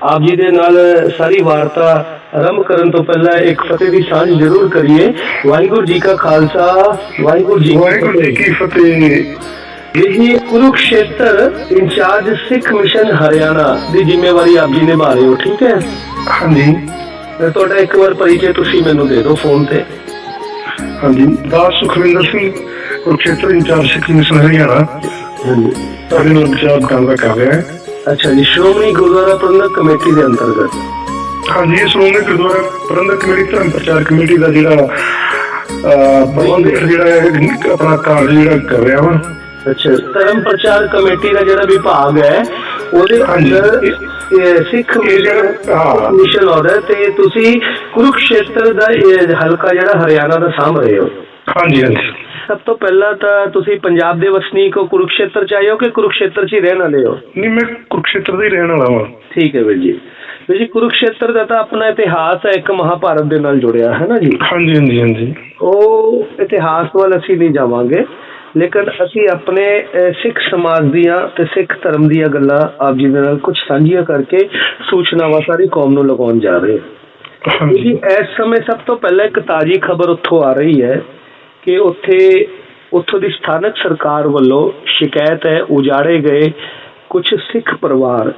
ਆਪ ਜੀ ਦੇ ਨਾਲ ਸਾਰੀ ਵਾਰਤਾ ਆਰੰਭ ਕਰਨ ਤੋਂ ਪਹਿਲਾਂ ਇੱਕ ਫਤਿਹ ਦੀ ਸਾਂਝ ਜ਼ਰੂਰ ਕਰੀਏ। ਵਾਹਿਗੁਰੂ ਜੀ ਕਾ ਖਾਲਸਾ ਵਾਹਿਗੁਰੂ ਜੀ ਕੀ ਵਾਹਿਗੁਰੂ ਜੀ ਕੀ ਫਤਿਹ। ਇਹ ਜੀ ਕੁਰੂਕਸ਼ੇਤਰ ਇੰਚਾਰਜ ਸਿੱਖ ਮਿਸ਼ਨ ਹਰਿਆਣਾ ਦੀ ਜ਼ਿੰਮੇਵਾਰੀ ਆਪ ਜੀ ਨਿਭਾ ਰਹੇ ਹੋ ਠੀਕ ਹੈ? ਹਾਂਜੀ। ਤੇ ਤੁਹਾਡਾ ਇੱਕ ਵਾਰ ਪਰਿਚੈ ਤੁਸੀਂ ਮੈਨੂੰ ਦੇ ਦਿਓ ਫੋਨ ਤੇ। ਹਾਂਜੀ। ਦਾਸ ਸੁਖਵਿੰਦਰ ਸਿੰਘ ਕੁਰਕਸ਼ੇਤਰ ਇੰਚਾਰਜ ਸਿੱਖ ਮਿਸ਼ਨ ਹਰਿਆਣਾ। ਹਾਂਜੀ। ਤੁਹਾਡੇ ਨਾਲ ਵਿਚਾਰ ਕਰਨ ਕਰ ਰਿਹਾ ਹੈ। ਅੱਛਾ ਜੀ ਸ਼੍ਰੋਮਣੀ ਗੁਰਦੁਆਰਾ ਪ੍ਰਬੰਧਕ ਕਮੇਟੀ ਦੇ ਅੰਤਰਗਤ? ਹਾਂਜੀ ਸ਼੍ਰੋਮਣੀ ਗੁਰਦੁਆਰਾ ਪ੍ਰਬੰਧਕ ਕਮੇਟੀ ਧਰਮ ਪ੍ਰਚਾਰ ਕਮੇਟੀ ਦਾ ਜਿਹੜਾ ਪ੍ਰਬੰਧਕ ਜਿਹੜਾ ਆਪਣਾ ਕਾਰਜ ਜਿਹੜਾ ਕਰ ਰਿਹਾ ਵਾ। ਅੱਛਾ ਧਰਮ ਪ੍ਰਚਾਰ ਕਮੇਟੀ ਦਾ ਜਿਹੜਾ ਵਿਭਾਗ ਹੈ ਉਹਦੇ। ਅੰਦਰ ਸਿੱਖ ਮਿਸ਼ਨ ਆਰਡਰ ਤੇ ਤੁਸੀਂ ਕੁਰੂਕਸ਼ੇਤਰ ਦਾ ਇਹ ਹਲਕਾ ਜਿਹੜਾ ਹਰਿਆਣਾ ਦਾ ਸਾਂਭ ਰਹੇ ਹੋ। ਹਾਂਜੀ ਹਾਂਜੀ। ਸਭ ਤੋਂ ਪਹਿਲਾਂ ਤਾਂ ਤੁਸੀਂ ਪੰਜਾਬ ਦੇ ਵਸਨੀਕ ਹੋ ਕੁਰੂਕਸ਼ੇਤਰ ਚ ਆਏ ਹੋ ਕਿ ਕੁਰੂਕਸ਼ੇਤਰ ਚ ਹੀ ਰਹਿਣ ਵਾਲੇ ਹੋ? ਨਹੀਂ ਮੈਂ ਕੁਰਕਸ਼ੇਤਰ ਦਾ ਹੀ ਰਹਿਣ ਵਾਲਾ ਵਾਂ। ਠੀਕ ਹੈ ਵੀਰ ਜੀ। ਵੀਰ ਜੀ ਕੁਰੂਕਸ਼ੇਤਰ ਦਾ ਤਾਂ ਆਪਣਾ ਇਤਿਹਾਸ ਹੈ ਇੱਕ ਮਹਾਭਾਰਤ ਦੇ ਨਾਲ ਜੁੜਿਆ ਹੈ ਨਾ ਜੀ? ਹਾਂਜੀ ਹਾਂਜੀ ਹਾਂਜੀ। ਉਹ ਇਤਿਹਾਸ ਵੱਲ ਅਸੀਂ ਨਹੀਂ ਜਾਵਾਂਗੇ ਲੇਕਿਨ ਅਸੀਂ ਆਪਣੇ ਸਿੱਖ ਸਮਾਜ ਦੀਆਂ ਤੇ ਸਿੱਖ ਧਰਮ ਦੀਆਂ ਗੱਲਾਂ ਆਪ ਜੀ ਦੇ ਨਾਲ ਕੁਝ ਸਾਂਝੀਆਂ ਕਰਕੇ ਸੂਚਨਾਵਾਂ ਸਾਰੀ ਕੌਮ ਨੂੰ ਲਗਾਉਣ ਜਾ ਰਹੇ ਹਾਂ। ਜੀ ਇਸ ਸਮੇਂ ਸਭ ਤੋਂ ਪਹਿਲਾਂ ਇੱਕ ਤਾਜ਼ੀ ਖਬਰ ਉੱਥੋਂ ਆ ਰਹੀ ਹੈ ਕਿ ਉੱਥੇ ਉੱਥੋਂ ਦੀ ਸਥਾਨਕ ਸਰਕਾਰ ਵੱਲੋਂ ਸ਼ਿਕਾਇਤ ਹੈ ਉਜਾੜੇ ਗਏ ਕੁਝ ਸਿੱਖ ਪਰਿਵਾਰ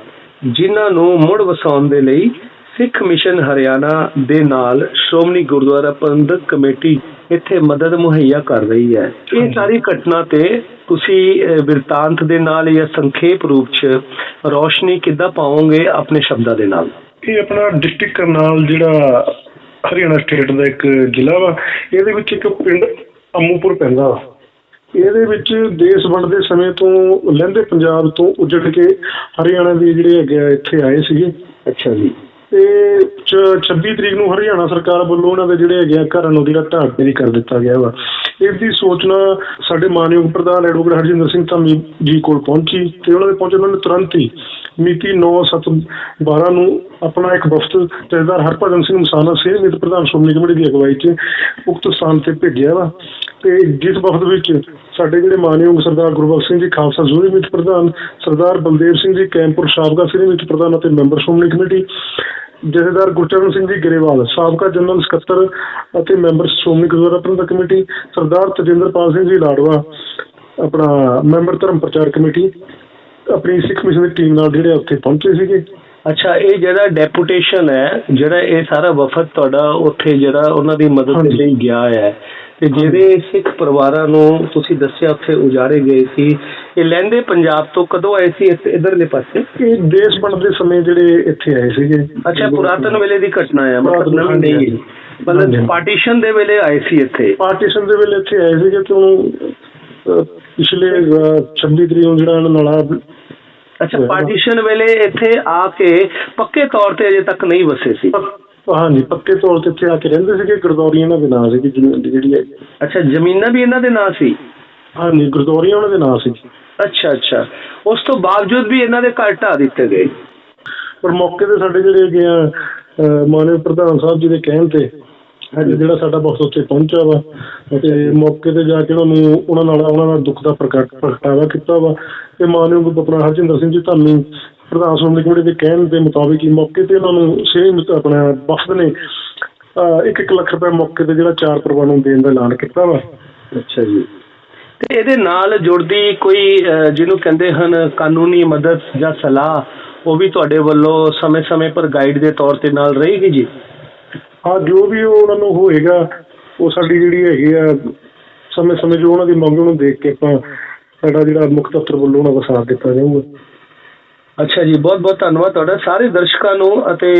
ਜਿਨ੍ਹਾਂ ਨੂੰ ਮੁੜ ਵਸਾਉਣ ਦੇ ਲਈ ਸਿੱਖ ਮਿਸ਼ਨ ਹਰਿਆਣਾ ਦੇ ਨਾਲ ਸ਼੍ਰੋਮਣੀ ਗੁਰਦੁਆਰਾ ਪ੍ਰਬੰਧਕ ਕਮੇਟੀ ਇੱਥੇ ਮਦਦ ਮੁਹੱਈਆ ਕਰ ਰਹੀ ਹੈ ਇਹ। ਸਾਰੀ ਘਟਨਾ ਤੇ ਤੁਸੀਂ ਬਿਰਤਾਂਤ ਦੇ ਨਾਲ ਜਾਂ ਸੰਖੇਪ ਰੂਪ 'ਚ ਰੋਸ਼ਨੀ ਕਿੱਦਾਂ ਪਾਓਗੇ ਆਪਣੇ ਸ਼ਬਦਾਂ ਦੇ ਨਾਲ ਇਹ ਆਪਣਾ ਡਿਸਟ੍ਰਿਕਟ ਕਰਨਾਲ ਜਿਹੜਾ ਹਰਿਆਣਾ ਸਟੇਟ ਦਾ ਇੱਕ ਜ਼ਿਲ੍ਹਾ ਵਾ ਇਹਦੇ ਵਿੱਚ ਇੱਕ ਪਿੰਡ ਅਮੂਪੁਰ ਪੈਂਦਾ। ਇਹਦੇ ਵਿੱਚ ਦੇਸ਼ ਵੰਡ ਦੇ ਸਮੇਂ ਤੋਂ ਲਹਿੰਦੇ ਪੰਜਾਬ ਤੋਂ ਉੱਜੜ ਕੇ ਹਰਿਆਣਾ ਦੇ ਜਿਹੜੇ ਹੈਗੇ ਇੱਥੇ ਆਏ ਸੀਗੇ। ਅੱਛਾ ਜੀ। ਤੇ ਚ- 26 ਤਰੀਕ ਨੂੰ ਹਰਿਆਣਾ ਸਰਕਾਰ ਵੱਲੋਂ ਉਹਨਾਂ ਦੇ ਜਿਹੜੇ ਹੈਗੇ ਘਰਾਂ ਨੂੰ ਜਿਹੜਾ ਢਾਹ ਤੇਰੀ ਕਰ ਦਿੱਤਾ ਗਿਆ ਵਾ। ਇਸ ਦੀ ਸੂਚਨਾ ਸਾਡੇ ਮਾਨਯੋਗ ਪ੍ਰਧਾਨ ਐਡਵੋਕੇਟ ਹਰਜਿੰਦਰ ਸਿੰਘ ਧਾਮੀ ਜੀ ਕੋਲ ਪਹੁੰਚੀ ਤੇ ਉਹਨਾਂ ਦੇ ਪਹੁੰਚੇ ਉਹਨਾਂ ਨੇ ਤੁਰੰਤ ਹੀ ਮਿਤੀ 9/7/12 ਨੂੰ ਆਪਣਾ ਇੱਕ ਵਫਦ ਜਥੇਦਾਰ ਹਰਭਜਨ ਸਿੰਘ ਮਸਾਨਾ ਸੇਧ ਪ੍ਰਧਾਨ ਸ਼੍ਰੋਮਣੀ ਕਮੇਟੀ ਦੀ ਅਗਵਾਈ 'ਚ ਉਕਤ ਸਥਾਨ ਤੇ ਭੇਜਿਆ ਵਾ। ਤੇ ਜਿਸ ਵਫਦ ਵਿੱਚ ਸਾਡੇ ਜਿਹੜੇ ਮਾਨਯੋਗ ਸਰਦਾਰ ਗੁਰਬਖਸ਼ ਸਿੰਘ ਜੀ, ਖਾਲਸਾ ਜ਼ੂਰੀ ਮੀਤ ਪ੍ਰਧਾਨ ਸਰਦਾਰ ਬਲਦੇਵ ਸਿੰਘ ਜੀ ਕੈਂਪੁਰ ਸਾਬਕਾ ਸ੍ਰੀ ਮੀਤ ਪ੍ਰਧਾਨ ਅਤੇ ਮੈਂਬਰ ਸ਼੍ਰੋਮਣੀ ਕਮੇਟੀ, ਜਥੇਦਾਰ ਗੁਰਚਰਨ ਸਿੰਘ ਜੀ ਗਰੇਵਾਲ, ਸਾਬਕਾ ਜਨਰਲ ਸਕੱਤਰ ਅਤੇ ਮੈਂਬਰ ਸ਼੍ਰੋਮਣੀ ਗੁਰਦੁਆਰਾ ਪ੍ਰਬੰਧਕ ਕਮੇਟੀ, ਸਰਦਾਰ ਤਜਿੰਦਰਪਾਲ ਸਿੰਘ ਜੀ ਲਾਡਵਾ ਆਪਣਾ ਮੈਂਬਰ ਧਰਮ ਪ੍ਰਚਾਰ ਕਮੇਟੀ, ਆਪਣੀ ਸਿੱਖ ਮਿਸ਼ਨ ਦੀ ਟੀਮ ਨਾਲ ਜਿਹੜੇ ਉੱਥੇ ਪਹੁੰਚੇ ਸੀਗੇ। ਅੱਛਾ ਇਹ ਜਿਹੜਾ ਡੈਪੂਟੇਸ਼ਨ ਹੈ ਜਿਹੜਾ ਇਹ ਸਾਰਾ ਵਫਦ ਤੁਹਾਡਾ ਉੱਥੇ ਜਿਹੜਾ ਉਹਨਾਂ ਦੀ ਮਦਦ ਦੇ। ਲਈ ਗਿਆ ਹੈ ਤੇ ਜਿਹੜੇ ਸਿੱਖ ਪਰਿਵਾਰਾਂ ਨੂੰ ਤੁਸੀਂ ਦੱਸਿਆ ਉੱਥੇ ਉਜਾੜੇ ਗਏ ਸੀ ਇਹ ਲਹਿੰਦੇ ਪੰਜਾਬ ਤੋਂ ਕਦੋਂ ਆਏ ਸੀ ਇੱਥੇ- ਇਧਰਲੇ ਪਾਸੇ? ਇਹ ਦੇਸ਼ ਬਣਦੇ ਸਮੇਂ ਜਿਹੜੇ ਇੱਥੇ ਆਏ ਸੀਗੇ। ਅੱਛਾ ਪੁਰਾਤਨ ਵੇਲੇ ਦੀ ਘਟਨਾ ਹੈ ਮਤਲਬ ਨਵੀਂ ਨਹੀਂ। ਮਤਲਬ। ਪਾਰਟੀਸ਼ਨ ਦੇ ਵੇਲੇ ਆਏ ਸੀ ਇੱਥੇ? ਪਾਰਟੀਸ਼ਨ ਦੇ ਵੇਲੇ ਇੱਥੇ ਆਏ ਸੀਗੇ ਅਹ, ਪਿਛਲੇ ਅਹ, 26 ਤਰੀਕ ਨੂੰ ਜਿਹੜਾ ਨਾਲ ਅੱਛਾ। ਪਾਰਟੀਸ਼ਨ ਵੇਲੇ ਇੱਥੇ ਆ ਕੇ ਪੱਕੇ ਤੌਰ ਤੇ ਅਜੇ ਤੱਕ ਨਹੀਂ ਵਸੇ ਸੀ। ਹਾਂਜੀ ਪੱਕੇ ਤੌਰ ਤੇ ਇੱਥੇ ਆ ਕੇ ਰਹਿੰਦੇ ਸੀਗੇ ਗਰਦੌਰੀ ਇਹਨਾਂ ਦੇ ਨਾਂ ਦੀ ਜਿਹੜੀ ਅੱਛਾ ਜ਼ਮੀਨਾਂ ਵੀ ਇਹਨਾਂ ਦੇ ਨਾਂ ਸੀ? ਹਾਂਜੀ ਗਰਦੌਰੀ ਉਹਨਾਂ ਦੇ ਨਾਂ ਸੀ। ਅੱਛਾ ਅੱਛਾ। ਉਸ ਤੋਂ ਬਾਵਜੂਦ ਵੀ ਇਹਨਾਂ ਦੇ ਘਰ ਢਾਹ ਦਿੱਤੇ ਗਏ। ਪਰ ਮੌਕੇ ਤੇ ਸਾਡੇ ਜਿਹੜੇ ਹੈਗੇ ਆ ਮਾਨਯੋਗ ਪ੍ਰਧਾਨ ਸਾਹਿਬ ਜੀ ਦੇ ਕਹਿਣ ਤੇ ਅੱਜ ਜਿਹੜਾ ਸਾਡਾ ਬਹੁਤ ਉੱਥੇ ਪਹੁੰਚਿਆ ਵਾ ਤੇ ਮੌਕੇ ਤੇ ਜਾ ਕੇ ਉਹਨਾਂ ਨੂੰ ਉਹਨਾਂ ਨਾਲ ਉਹਨਾਂ ਦਾ ਦੁੱਖ ਦਾ ਪ੍ਰਗਟ ਪ੍ਰਗਟਾਵਾ ਕੀਤਾ ਵਾ। ਤੇ ਮਾਨਯੋਗ ਆਪਣਾ ਹਰਜਿੰਦਰ ਸਿੰਘ ਜੀ ਧਾਮੀ ਪ੍ਰਧਾਨ ਸ਼੍ਰੋਮਣੀ ਕਮੇਟੀ ਦੇ ਕਹਿਣ ਦੇ ਮੁਤਾਬਿਕ ਹੀ ਮੌਕੇ ਤੇ ਉਹਨਾਂ ਨੂੰ ਸੇਮ ਆਪਣਾ ਵਫਦ ਨੇ ਅਹ, ਇੱਕ ਇੱਕ ਲੱਖ ਰੁਪਏ ਮੌਕੇ ਤੇ ਜਿਹੜਾ ਚਾਰ ਪਰਿਵਾਰਾਂ ਨੂੰ ਦੇਣ ਦਾ ਐਲਾਨ ਕੀਤਾ ਵਾ। ਅੱਛਾ ਜੀ। ਤੇ ਇਹਦੇ ਨਾਲ ਜੁੜਦੀ ਕੋਈ ਜਿਹਨੂੰ ਕਹਿੰਦੇ ਹਨ ਕਾਨੂੰਨੀ ਮਦਦ ਜਾਂ ਸਲਾਹ ਉਹ ਵੀ ਤੁਹਾਡੇ ਵੱਲੋਂ ਸਮੇਂ-ਸਮੇਂ ਪਰ ਗਾਈਡ ਦੇ ਤੌਰ ਤੇ ਨਾਲ ਰਹੇਗੀ ਜੀ? ਹਾਂ, ਜੋ ਵੀ ਉਹਨਾਂ ਨੂੰ ਹੋਏਗਾ, ਉਹ ਸਾਡੀ ਜਿਹੜੀ ਹੈਗੀ ਆ ਸਮੇਂ ਸਮੇਂ ਜੋ ਉਹਨਾਂ ਦੀ ਮੰਗ ਨੂੰ ਦੇਖ ਕੇ ਆਪਾਂ ਸਾਡਾ ਜਿਹੜਾ ਮੁੱਖ ਦਫ਼ਤਰ ਵੱਲੋਂ ਉਹਨਾਂ ਦਾ ਸਾਥ ਦਿੱਤਾ ਜਾਊਗਾ। ਅੱਛਾ ਜੀ ਬਹੁਤ ਬਹੁਤ ਧੰਨਵਾਦ ਤੁਹਾਡਾ। ਸਾਰੇ ਦਰਸ਼ਕਾਂ ਨੂੰ ਅਤੇ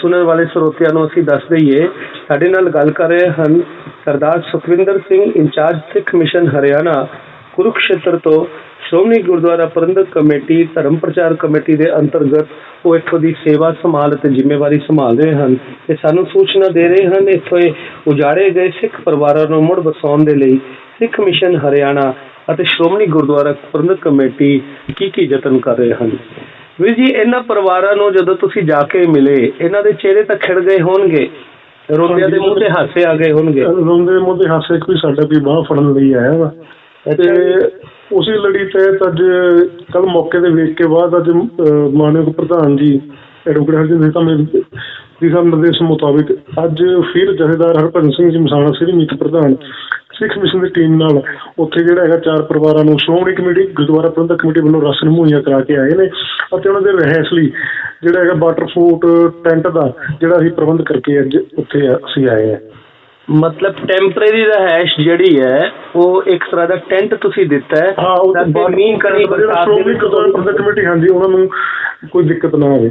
ਸੁਣਨ ਵਾਲੇ ਸਰੋਤਿਆਂ ਨੂੰ ਅਸੀਂ ਦੱਸ ਦਈਏ, ਸਾਡੇ ਨਾਲ ਗੱਲ ਕਰ ਰਹੇ ਹਨ ਸਰਦਾਰ ਸੁਖਵਿੰਦਰ ਸਿੰਘ, ਇੰਚਾਰਜ ਸਿੱਖ ਮਿਸ਼ਨ ਹਰਿਆਣਾ। ਕੁਰੂਕਸ਼ੇਤਰ ਤੋਂ ਸ਼੍ਰੋਮਣੀ ਗੁਰਦੁਆਰਾ ਪ੍ਰਬੰਧਕ ਕਮੇਟੀ ਧਰਮ ਪ੍ਰਚਾਰ ਕਮੇਟੀ ਦੇ ਅੰਤਰਗਤ ਉਹ ਇੱਥੋਂ ਦੀ ਸੇਵਾ ਸੰਭਾਲ ਅਤੇ ਜ਼ਿੰਮੇਵਾਰੀ ਸੰਭਾਲ ਰਹੇ ਹਨ ਤੇ ਸਾਨੂੰ ਸੂਚਨਾ ਦੇ ਰਹੇ ਹਨ ਇੱਥੋਂ ਉਜਾੜੇ ਗਏ ਸਿੱਖ ਪਰਿਵਾਰਾਂ ਨੂੰ ਮੁੜ ਵਸਾਉਣ ਦੇ ਲਈ ਸਿੱਖ ਮਿਸ਼ਨ ਹਰਿਆਣਾ ਅਤੇ ਸ਼੍ਰੋਮਣੀ ਗੁਰਦੁਆਰਾ ਪ੍ਰਬੰਧਕ ਕਮੇਟੀ ਕੀ ਕੀ ਯਤਨ ਕਰ ਰਹੇ ਹਨ। ਵੀਰ ਜੀ ਇਹਨਾਂ ਪਰਿਵਾਰਾਂ ਨੂੰ ਜਦੋਂ ਤੁਸੀਂ ਜਾ ਕੇ ਮਿਲੇ ਇਹਨਾਂ ਦੇ ਚਿਹਰੇ ਤਾਂ ਖਿੜ ਗਏ ਹੋਣਗੇ ਰੋਂਦਿਆਂ ਦੇ ਮੂੰਹ ਤੇ ਹਾਸੇ ਆ ਗਏ ਹੋਣਗੇ। ਰੋਂਦੇ ਮੋਦੇ ਹਾਸੇ ਕੋਈ ਸਾਡਾ ਕੋਈ ਬਾਹ ਫੜਨ ਲਈ ਆਇਆ ਵਾ। ਤੇ ਉਸੇ ਲੜੀ ਤਹਿਤ ਅੱਜ ਕੱਲ ਮੌਕੇ ਤੇ ਵੇਖ ਕੇ ਬਾਅਦ ਅੱਜ ਮਾਨਯੋਗ ਪ੍ਰਧਾਨ ਜੀ ਐਡਵੋਕੇਟ ਹਰਜਿੰਦਰ ਸਿੰਘ ਮੇਰੇ ਦਿਸ਼ਾ ਨਿਰਦੇਸ਼ ਮੁਤਾਬਿਕ ਅੱਜ ਫਿਰ ਜਥੇਦਾਰ ਹਰਪਨ ਸਿੰਘ ਜੀ ਮਸਾਣਾ ਸ੍ਰੀ ਮੀਤ ਪ੍ਰਧਾਨ, ਸਿੱਖ ਮਿਸ਼ਨ ਦੀ ਟੀਮ ਨਾਲ ਉੱਥੇ ਜਿਹੜਾ ਹੈਗਾ ਚਾਰ ਪਰਿਵਾਰਾਂ ਨੂੰ ਸ਼੍ਰੋਮਣੀ ਕਮੇਟੀ, ਗੁਰਦੁਆਰਾ ਪ੍ਰਬੰਧਕ ਕਮੇਟੀ ਵੱਲੋਂ ਰਾਸ਼ਨ ਮੁਹੱਈਆ ਕਰਾ ਕੇ ਆਏ ਨੇ ਅਤੇ ਉਹਨਾਂ ਦੇ ਰਹਿਸ ਲਈ ਜਿਹੜਾ ਹੈਗਾ ਵਾਟਰ ਫੂਟ ਟੈਂਟ ਦਾ ਜਿਹੜਾ ਅਸੀਂ ਪ੍ਰਬੰਧ ਕਰਕੇ ਅੱਜ ਉੱਥੇ ਅਸੀਂ ਆਏ ਹਾਂ। ਮਤਲਬ ਟੈਂਪਰੇਰੀ ਰਹਿائش ਜਿਹੜੀ ਹੈ ਉਹ ਇੱਕ ਤਰ੍ਹਾਂ ਦਾ ਟੈਂਟ ਤੁਸੀਂ ਦਿੱਤਾ ਹੈ ਹਾਂ ਕਮੇਟੀ ਹਾਂਜੀ ਉਹਨਾਂ ਨੂੰ ਕੋਈ ਦਿੱਕਤ ਨਾ ਆਵੇ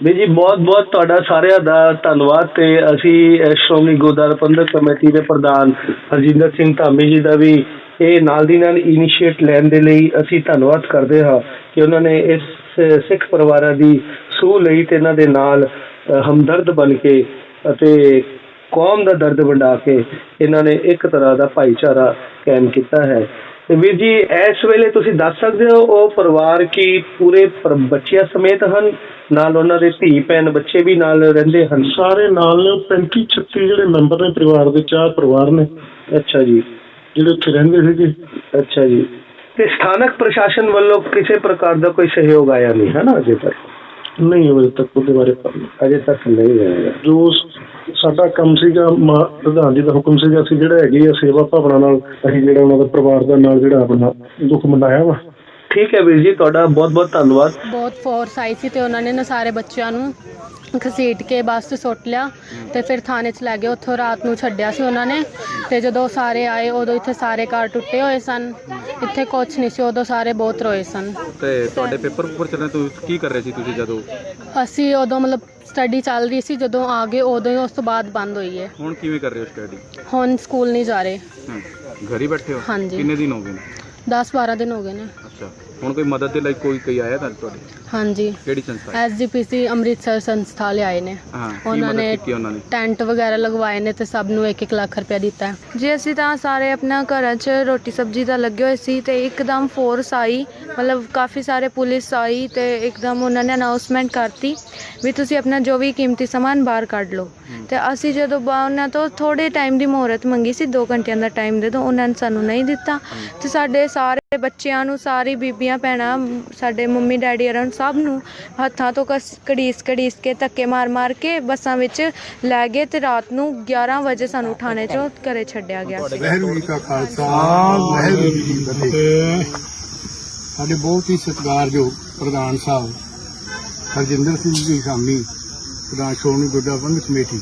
ਵੀ ਜੀ ਬਹੁਤ ਬਹੁਤ ਤੁਹਾਡਾ ਸਾਰਿਆਂ ਦਾ ਧੰਨਵਾਦ ਤੇ ਅਸੀਂ ਸ਼੍ਰੋਮਣੀ ਗੁਰਦਾਰਾ ਪ੍ਰਬੰਧਕ ਕਮੇਟੀ ਦੇ ਪ੍ਰਧਾਨ ਹਰਜਿੰਦਰ ਸਿੰਘ ਧਾਮੀ ਜੀ ਦਾ ਵੀ ਇਹ ਨਾਲ ਦੀ ਨਾਲ ਇਨੀਸ਼ੀਏਟ ਲੈਣ ਦੇ ਲਈ ਅਸੀਂ ਧੰਨਵਾਦ ਕਰਦੇ ਹਾਂ ਕਿ ਉਹਨਾਂ ਨੇ ਇਸ ਸਿੱਖ ਪਰਿਵਾਰਾਂ ਦੀ ਸੂਹ ਲਈ ਤੇ ਇਹਨਾਂ ਦੇ ਨਾਲ ਹਮਦਰਦ ਬਣ ਕੇ ਅਤੇ ਕੌਮ ਦਾ ਦਰਦ ਵੰਡਾ ਕੇ ਇਹਨਾਂ ਨੇ ਇੱਕ ਤਰ੍ਹਾਂ ਦਾ ਭਾਈਚਾਰਾ ਕਾਇਮ ਕੀਤਾ ਹੈ। ਤੇ ਵੀਰ ਜੀ ਇਸ ਵੇਲੇ ਤੁਸੀਂ ਦੱਸ ਸਕਦੇ ਹੋ ਉਹ ਪਰਿਵਾਰ ਕੀ ਪੂਰੇ ਬੱਚਿਆਂ ਸਮੇਤ ਹਨ? ਨਾਲ ਉਹਨਾਂ ਦੇ ਧੀ ਭੈਣ ਬੱਚੇ ਵੀ ਨਾਲ ਰਹਿੰਦੇ ਹਨ? ਸਾਰੇ ਨਾਲ ਨੇ 35 36 ਜਿਹੜੇ ਮੈਂਬਰ ਨੇ ਪਰਿਵਾਰ ਦੇ ਚਾਰ ਪਰਿਵਾਰ ਨੇ। ਅੱਛਾ ਜੀ। ਜਿਹੜੇ ਉੱਥੇ ਰਹਿੰਦੇ ਸੀਗੇ। ਅੱਛਾ ਜੀ। ਤੇ ਸਥਾਨਕ ਪ੍ਰਸ਼ਾਸਨ ਵੱਲੋਂ ਕਿਸੇ ਪ੍ਰਕਾਰ ਦਾ ਕੋਈ ਸਹਿਯੋਗ ਆਇਆ ਨਹੀਂ ਹੈ ਨਾ ਅਜੇ ਤੱਕ? ਨਹੀਂ ਅਜੇ ਤੱਕ ਉਹਦੇ ਬਾਰੇ ਪਤਾ ਨਹੀਂ। ਅਜੇ ਤੱਕ ਨਹੀਂ ਆਇਆ ਜੋ ਸ- ਸਾਡਾ ਕੰਮ ਸੀਗਾ ਮਾ- ਪ੍ਰਧਾਨ ਜੀ ਦਾ ਹੁਕਮ ਸੀਗਾ ਅਸੀਂ ਜਿਹੜਾ ਹੈਗੇ ਆ ਸੇਵਾ ਭਾਵਨਾ ਨਾਲ ਅਸੀਂ ਜਿਹੜਾ ਉਹਨਾਂ ਦਾ ਪਰਿਵਾਰ ਦਾ ਨਾਲ ਜਿਹੜਾ ਆਪਣਾ ਦੁੱਖ ਮਨਾਇਆ ਵਾ ਠੀਕ ਹੈ ਵੀਰ ਜੀ ਤੁਹਾਡਾ ਬਹੁਤ ਬਹੁਤ ਧੰਨਵਾਦ। ਬਹੁਤ ਫੋਰਸ ਆਈ ਸੀ ਤੇ ਉਹਨਾਂ ਨੇ ਨਾ ਸਾਰੇ ਬੱਚਿਆਂ ਨੂੰ ਘਸੀਟ ਕੇ ਬੱਸ 'ਚ ਸੁੱਟ ਲਿਆ ਤੇ ਫਿਰ ਥਾਣੇ 'ਚ ਲੈ ਗਏ ਉੱਥੋਂ ਰਾਤ ਨੂੰ ਛੱਡਿਆ ਸੀ ਉਹਨਾਂ ਨੇ। ਤੇ ਜਦੋਂ ਸਾਰੇ ਆਏ ਉਦੋਂ ਇੱਥੇ ਸਾਰੇ ਕਾਰ ਟੁੱਟੇ ਹੋਏ ਸਨ। ਇੱਥੇ ਕੁਝ ਨਹੀਂ ਸੀ ਉਦੋਂ ਸਾਰੇ ਬਹੁਤ ਰੋਏ ਸਨ। ਤੇ ਤੁਹਾਡੇ ਪੇਪਰ ਉੱਪਰ ਚੱਲਣੇ ਤੁਸੀਂ ਕੀ ਕਰ ਰਹੇ ਸੀ ਤੁਸੀਂ ਜਦੋਂ? ਅਸੀਂ ਉਦੋਂ ਮਤਲਬ ਸਟੱਡੀ ਚੱਲ ਰਹੀ ਸੀ ਜਦੋਂ ਆ ਗਏ ਉਦੋਂ ਹੀ ਉਸ ਤੋਂ ਬਾਅਦ ਬੰਦ ਹੋਈ ਹੈ। ਹੁਣ ਕਿਵੇਂ ਕਰ ਰਹੇ ਹੋ ਸਟੱਡੀ ਹੁਣ ਸਕੂਲ ਨਹੀਂ ਜਾ ਰਹੇ। ਘਰ ਹੀ ਬੈਠੇ ਹੋ? ਹਾਂਜੀ। ਕਿੰਨੇ ਦਿਨ ਹੋ ਗਏ ਨੇ? 10 12 ਦਿਨ ਹੋ ਗਏ ਨੇ। ਅੱਛਾ। ਹੁਣ ਕੋਈ ਮਦਦ ਦੇ ਲਈ ਕੋਈ ਕੋਈ ਆਇਆ ਤਾਂ ਤੁਹਾਡੇ? ਹਾਂਜੀ। ਕਿਹੜੀ ਸੰਸਥਾ ਹੈ? ਐਸਜੀਪੀਸੀ ਅੰਮ੍ਰਿਤਸਰ ਸੰਸਥਾ ਲਿਆਏ ਨੇ। ਹਾਂ ਕੀ ਉਹਨਾਂ ਮਦਦ ਨੇ ਕੀਤੀ ਉਹਨਾਂ ਨੇ? ਟੈਂਟ ਵਗੈਰਾ ਲਗਵਾਏ ਨੇ ਤੇ ਸਭ ਨੂੰ 1-1 ਲੱਖ ਰੁਪਇਆ ਦਿੱਤਾ ਹੈ। ਜੀ ਅਸੀਂ ਤਾਂ ਸਾਰੇ ਆਪਣਾ ਘਰਾਂ 'ਚ ਰੋਟੀ ਸਬਜ਼ੀ ਦਾ ਲੱਗੇ ਹੋਏ ਸੀ ਤੇ ਇੱਕਦਮ ਫੋਰਸ ਆਈ ਮਤਲਬ ਕਾਫੀ ਸਾਰੇ ਪੁਲਿਸ ਆਈ ਤੇ ਇੱਕਦਮ ਉਹਨਾਂ ਨੇ ਅਨਾਉਂਸਮੈਂਟ ਕਰਤੀ ਵੀ ਤੁਸੀਂ ਆਪਣਾ ਜੋ ਵੀ ਕੀਮਤੀ ਸਮਾਨ ਬਾਹਰ ਕੱਢ ਲਓ। ਤੇ ਅਸੀਂ ਜਦੋਂ ਬਾ- ਉਹਨਾਂ ਤੋਂ ਥੋੜੇ ਟਾਈਮ ਦੀ ਮੁਹਰਤ ਮੰਗੀ ਸੀ 2 ਘੰਟਿਆਂ ਦਾ ਟਾਈਮ ਦੇ ਦਿਓ ਉਹਨਾਂ ਨੇ ਸਾਨੂੰ ਨਹੀਂ ਦਿੱਤਾ। ਤੇ ਸਾਡੇ ਸਾਰੇ ਬੱਚਿਆਂ ਨੂੰ ਸਾਰੀ ਬੀਬੀਆਂ ਭੈਣਾਂ ਸਾਡੇ ਮੰਮੀ ਡੈਡੀ ਅਰਨ ਸਭ ਨੂੰ ਹੱਥਾਂ ਤੋਂ ਕਸ ਕੜੀਸ ਕੜੀਸ ਕੇ ਧੱਕੇ ਮਾਰ ਮਾਰ ਕੇ ਬੱਸਾਂ ਵਿੱਚ ਲੈ ਗਏ ਤੇ ਰਾਤ ਨੂੰ 11 ਵਜੇ ਸਾਨੂੰ ਥਾਣੇ 'ਚੋਂ ਘਰੇ ਛੱਡਿਆ ਗਿਆ। ਸੀ ਵਾਹਿਗੁਰੂ ਜੀ ਕਾ ਖਾਲਸਾ ਵਾਹਿਗੁਰੂ ਜੀ ਕੀ ਫਤਿਹ। ਸਾਡੇ ਬਹੁਤ ਹੀ ਸਤਿਕਾਰਯੋਗ ਪ੍ਰਧਾਨ ਸਾਹਿਬ ਹਰਜਿੰਦਰ ਸਿੰਘ ਜੀ ਸਾਮੀ ਪ੍ਰਧਾਨ ਸ਼੍ਰੋਮਣੀ ਗੁਰਦੁਆਰਾ ਪ੍ਰਬੰਧਕ ਕਮੇਟੀ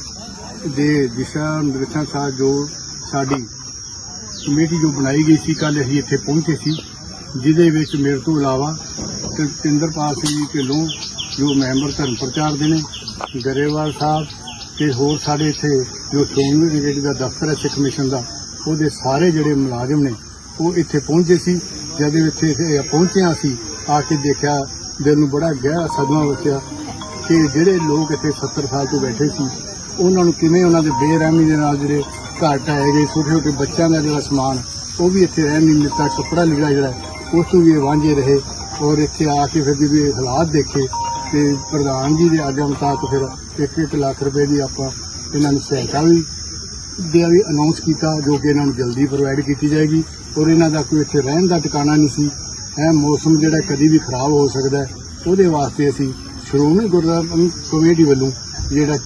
ਦੇ ਦਿਸ਼ਾ ਨਿਰਦੇਸ਼ਾਂ ਸਾਹਿਬ ਜੋ ਸਾਡੀ ਕਮੇਟੀ ਜੋ ਬਣਾਈ ਗਈ ਸੀ ਕੱਲ ਅਸੀਂ ਇੱਥੇ ਪਹੁੰਚੇ ਸੀ, ਜਿਹਦੇ ਵਿੱਚ ਮੇਰੇ ਤੋਂ ਇਲਾਵਾ ਤਿੰਦਰਪਾਲ ਸਿੰਘ ਜੀ ਢਿੱਲੋਂ, ਜੋ ਮੈਂਬਰ ਧਰਮ ਪ੍ਰਚਾਰ ਦੇ ਨੇ, ਗਰੇਵਾਲ ਸਾਹਿਬ ਤੇ ਹੋਰ ਸਾਡੇ ਇੱਥੇ ਜੋ ਸ਼੍ਰੋਮਣੀ ਕਮੇਟੀ ਦਾ ਦਫ਼ਤਰ ਹੈ, ਸਿੱਖ ਮਿਸ਼ਨ ਦਾ, ਉਹਦੇ ਸਾਰੇ ਜਿਹੜੇ ਮੁਲਾਜ਼ਮ ਨੇ, ਉਹ ਇੱਥੇ ਪਹੁੰਚੇ ਸੀ। ਜਦ ਇੱਥੇ ਪਹੁੰਚਿਆ ਸੀ, ਆ ਕੇ ਦੇਖਿਆ, ਦਿਲ ਨੂੰ ਬੜਾ ਗਹਿਰਾ ਸਦਮਾ ਵਸਿਆ ਕਿ ਜਿਹੜੇ ਲੋਕ ਇੱਥੇ 70 ਸਾਲ ਤੋਂ ਬੈਠੇ ਸੀ, ਉਹਨਾਂ ਨੂੰ ਕਿਵੇਂ ਉਹਨਾਂ ਦੇ ਬੇਰਹਿਮੀ ਦੇ ਨਾਲ ਜਿਹੜੇ ਘਰ ਢਾਏ ਗਏ ਛੋਟੇ ਛੋਟੇ ਬੱਚਿਆਂ ਦਾ ਜਿਹੜਾ ਸਮਾਨ, ਉਹ ਵੀ ਇੱਥੇ ਰਹਿਣ ਨਹੀਂ ਦਿੱਤਾ, ਕੱਪੜਾ ਲੀੜਾ ਜਿਹੜਾ, ਉਸ ਤੋਂ ਵੀ ਵਾਂਝੇ ਰਹੇ। ਔਰ ਇੱਥੇ ਆ ਕੇ ਫਿਰ ਵੀ ਹਾਲਾਤ ਦੇਖੇ ਤੇ ਪ੍ਰਧਾਨ ਜੀ ਦੇ ਆਗਿਆ ਮੁਤਾਬਕ ਫਿਰ ਇੱਕ ਇੱਕ ਲੱਖ ਰੁਪਏ ਦੀ ਆਪਾਂ ਇਹਨਾਂ ਨੂੰ ਸਹਾਇਤਾ ਵੀ ਦੇ ਵੀ ਅਨਾਉਂਸ ਕੀਤਾ, ਜੋ ਕਿ ਇਹਨਾਂ ਨੂੰ ਜਲਦੀ ਪ੍ਰੋਵਾਈਡ ਕੀਤੀ ਜਾਏਗੀ। ਔਰ ਇਹਨਾਂ ਦਾ ਕੋਈ ਇੱਥੇ ਰਹਿਣ ਦਾ ਟਿਕਾਣਾ ਨਹੀਂ ਸੀ। ਇਹ ਮੌਸਮ ਜਿਹੜਾ ਕਦੀ ਵੀ ਖਰਾਬ ਹੋ ਸਕਦਾ ਉਹਦੇ ਵਾਸਤੇ ਅਸੀਂ ਸ਼੍ਰੋਮਣੀ ਗੁਰਦੁਆਰਾ ਕਮੇਟੀ ਵੱਲੋਂ ਜਿਹੜਾ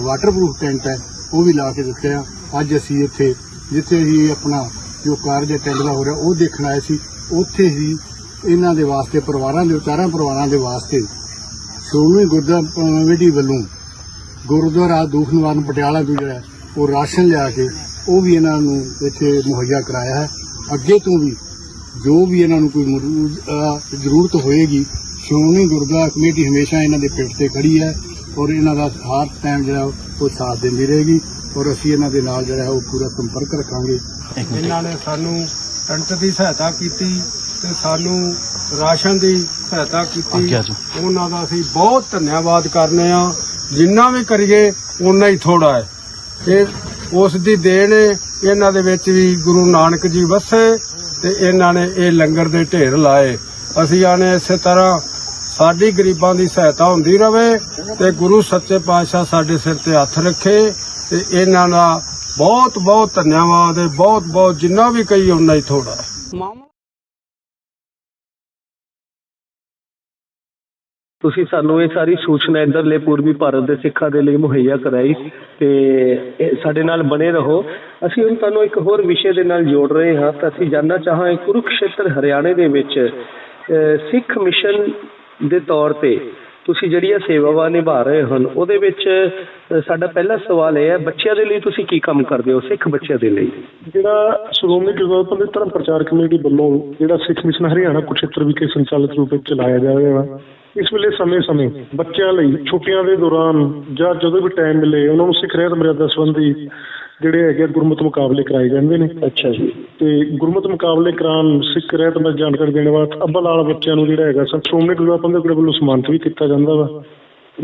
ਵਾਟਰਪ੍ਰੂਫ ਟੈਂਟ ਹੈ, ਉਹ ਵੀ ਲਾ ਕੇ ਦਿੱਤੇ ਆ ਅੱਜ ਅਸੀਂ ਇੱਥੇ, ਜਿੱਥੇ ਹੀ ਆਪਣਾ ਜੋ ਕਾਰਜ ਅਟੈਂਡ ਦਾ ਹੋ ਰਿਹਾ, ਉਹ ਦੇਖਣ ਆਏ ਸੀ। ਉੱਥੇ ਹੀ ਇਹਨਾਂ ਦੇ ਵਾਸਤੇ, ਪਰਿਵਾਰਾਂ ਦੇ, ਚਾਰਾਂ ਪਰਿਵਾਰਾਂ ਦੇ ਵਾਸਤੇ ਸ਼੍ਰੋਮਣੀ ਗੁਰਦੁਆਰਾ ਕਮੇਟੀ ਵੱਲੋਂ ਗੁਰਦੁਆਰਾ ਦੂਖ ਨਿਵਾਰਨ ਪਟਿਆਲਾ ਤੋਂ ਜਿਹੜਾ ਉਹ ਰਾਸ਼ਨ ਲਿਆ ਕੇ ਉਹ ਵੀ ਇਹਨਾਂ ਨੂੰ ਇੱਥੇ ਮੁਹੱਈਆ ਕਰਾਇਆ ਹੈ। ਅੱਗੇ ਤੋਂ ਵੀ ਜੋ ਵੀ ਇਹਨਾਂ ਨੂੰ ਕੋਈ ਜ਼ਰੂਰਤ ਹੋਏਗੀ, ਸ਼੍ਰੋਮਣੀ ਗੁਰਦੁਆਰਾ ਕਮੇਟੀ ਹਮੇਸ਼ਾ ਇਹਨਾਂ ਦੇ ਪਿੱਠ ਤੇ ਖੜੀ ਹੈ ਔਰ ਇਹਨਾਂ ਦਾ ਹਰ ਟਾਈਮ ਜਿਹੜਾ ਉਹ ਸਾਥ ਦਿੰਦੀ ਰਹੇਗੀ। ਔਰ ਅਸੀਂ ਇਹਨਾਂ ਦੇ ਨਾਲ ਜਿਹੜਾ ਹੈ ਉਹ ਪੂਰਾ ਸੰਪਰਕ ਰੱਖਾਂਗੇ। ਇਹਨਾਂ ਨੇ ਸਾਨੂੰ ਟੰਟ ਦੀ ਸਹਾਇਤਾ ਕੀਤੀ ਤੇ ਸਾਨੂੰ ਰਾਸ਼ਨ ਦੀ ਸਹਾਇਤਾ ਕੀਤੀ। ਉਹਨਾਂ ਦਾ ਅਸੀਂ ਬਹੁਤ ਧੰਨਵਾਦ ਕਰਨੇ ਆ। ਜਿੰਨਾ ਵੀ ਕਰੀਏ ਉਨਾ ਹੀ ਥੋੜਾ ਹੈ। ਇਹ ਉਸ ਦੀ ਦੇਣ। ਇਹਨਾਂ ਦੇ ਵਿੱਚ ਵੀ ਗੁਰੂ ਨਾਨਕ ਜੀ ਵਸੇ ਤੇ ਇਹਨਾਂ ਨੇ ਇਹ ਲੰਗਰ ਦੇ ਢੇਰ ਲਾਏ। ਅਸੀਂ ਆਨੇ ਇਸੇ ਤਰ੍ਹਾਂ ਸਾਡੀ ਗਰੀਬਾਂ ਦੀ ਸਹਾਇਤਾ ਹੁੰਦੀ ਰਵੇ ਤੇ ਗੁਰੂ ਸੱਚੇ ਪਾਤਸ਼ਾਹ ਸਾਡੇ ਸਿਰ ਤੇ ਹੱਥ ਰੱਖੇ। ਤੇ ਇਹਨਾਂ ਦਾ ਬਹੁਤ ਬਹੁਤ ਧੰਨਵਾਦ ਹੈ ਬਹੁਤ ਬਹੁਤ ਜਿੰਨਾ ਵੀ ਕਹੀ ਉਨਾ ਹੀ ਥੋੜਾ ਤੁਸੀਂ ਸਾਨੂੰ ਇਹ ਸਾਰੀ ਸੂਚਨਾ ਇੱਧਰਲੇ ਪੂਰਬੀ ਭਾਰਤ ਦੇ ਸਿੱਖਾਂ ਦੇ ਲਈ ਮੁਹੱਈਆ ਕਰਾਈ ਤੇ ਸਾਡੇ ਨਾਲ ਬਣੇ ਰਹੋ। ਅਸੀਂ ਹੁਣ ਤੁਹਾਨੂੰ ਇੱਕ ਹੋਰ ਵਿਸ਼ੇ ਦੇ ਨਾਲ ਜੋੜ ਰਹੇ ਹਾਂ ਤਾਂ ਅਸੀਂ ਜਾਨਣਾ ਚਾਹਾਂਗੇ ਕੁਰੂਕਸ਼ੇਤਰ ਹਰਿਆਣੇ ਦੇ ਵਿੱਚ ਸਿੱਖ ਮਿਸ਼ਨ ਦੇ ਤੌਰ ਤੇ ਤੁਸੀਂ ਜਿਹੜੀਆਂ ਸੇਵਾਵਾਂ ਨਿਭਾ ਰਹੇ ਹਨ, ਉਹਦੇ ਵਿੱਚ ਸਾਡਾ ਪਹਿਲਾ ਸਵਾਲ ਇਹ ਹੈ, ਬੱਚਿਆਂ ਦੇ ਲਈ ਤੁਸੀਂ ਕੀ ਕੰਮ ਕਰਦੇ ਹੋ, ਸਿੱਖ ਬੱਚਿਆਂ ਦੇ ਲਈ? ਜਿਹੜਾ ਸ਼੍ਰੋਮਣੀ ਗੁਰਦੁਆਰਾ ਪ੍ਰਬੰਧਕ ਧਰਮ ਪ੍ਰਚਾਰ ਕਮੇਟੀ ਵੱਲੋਂ ਜਿਹੜਾ ਸਿੱਖ ਮਿਸ਼ਨ ਹਰਿਆਣਾ ਕੁਰੂਕਸ਼ੇਤਰ ਵਿਖੇ ਸੰਚਾਲਿਤ ਰੂਪ ਵਿੱਚ ਚਲਾਇਆ ਜਾ ਰਿਹਾ ਵਾ ਇਸ ਵੇਲੇ ਸਮੇਂ-ਸਮੇਂ ਬੱਚਿਆਂ ਲਈ ਛੁੱਟੀਆਂ ਦੇ ਦੌਰਾਨ ਜਾਂ ਜਦੋਂ ਵੀ ਟਾਈਮ ਮਿਲੇ, ਉਹਨਾਂ ਨੂੰ ਸਿੱਖ ਰਹਿਤ ਮਰਿਆਦਾ ਸੰਬੰਧੀ ਜਿਹੜੇ ਹੈਗੇ ਗੁਰਮਤਿ ਮੁਕਾਬਲੇ ਕਰਾਏ ਜਾਂਦੇ ਨੇ। ਅੱਛਾ ਜੀ। ਤੇ ਗੁਰਮਤਿ ਮੁਕਾਬਲੇ ਕਰਾਉਣ ਸਿੱਖ ਰਹਿਤ ਮੈਂ ਜਾਣਕਾਰੀ ਦੇਣ ਵਾਸਤੇ ਅੱਬਲ ਵਾਲਾ ਬੱਚਿਆਂ ਨੂੰ ਜਿਹੜਾ ਹੈਗਾ ਸਭ ਸ਼੍ਰੋਮਣੀ ਗੁਰਦੁਆਰਾ ਪ੍ਰਬੰਧਕ ਕਮੇਟੀ ਵੱਲੋਂ ਸਨਮਾਨਿਤ ਵੀ ਕੀਤਾ ਜਾਂਦਾ ਵਾ।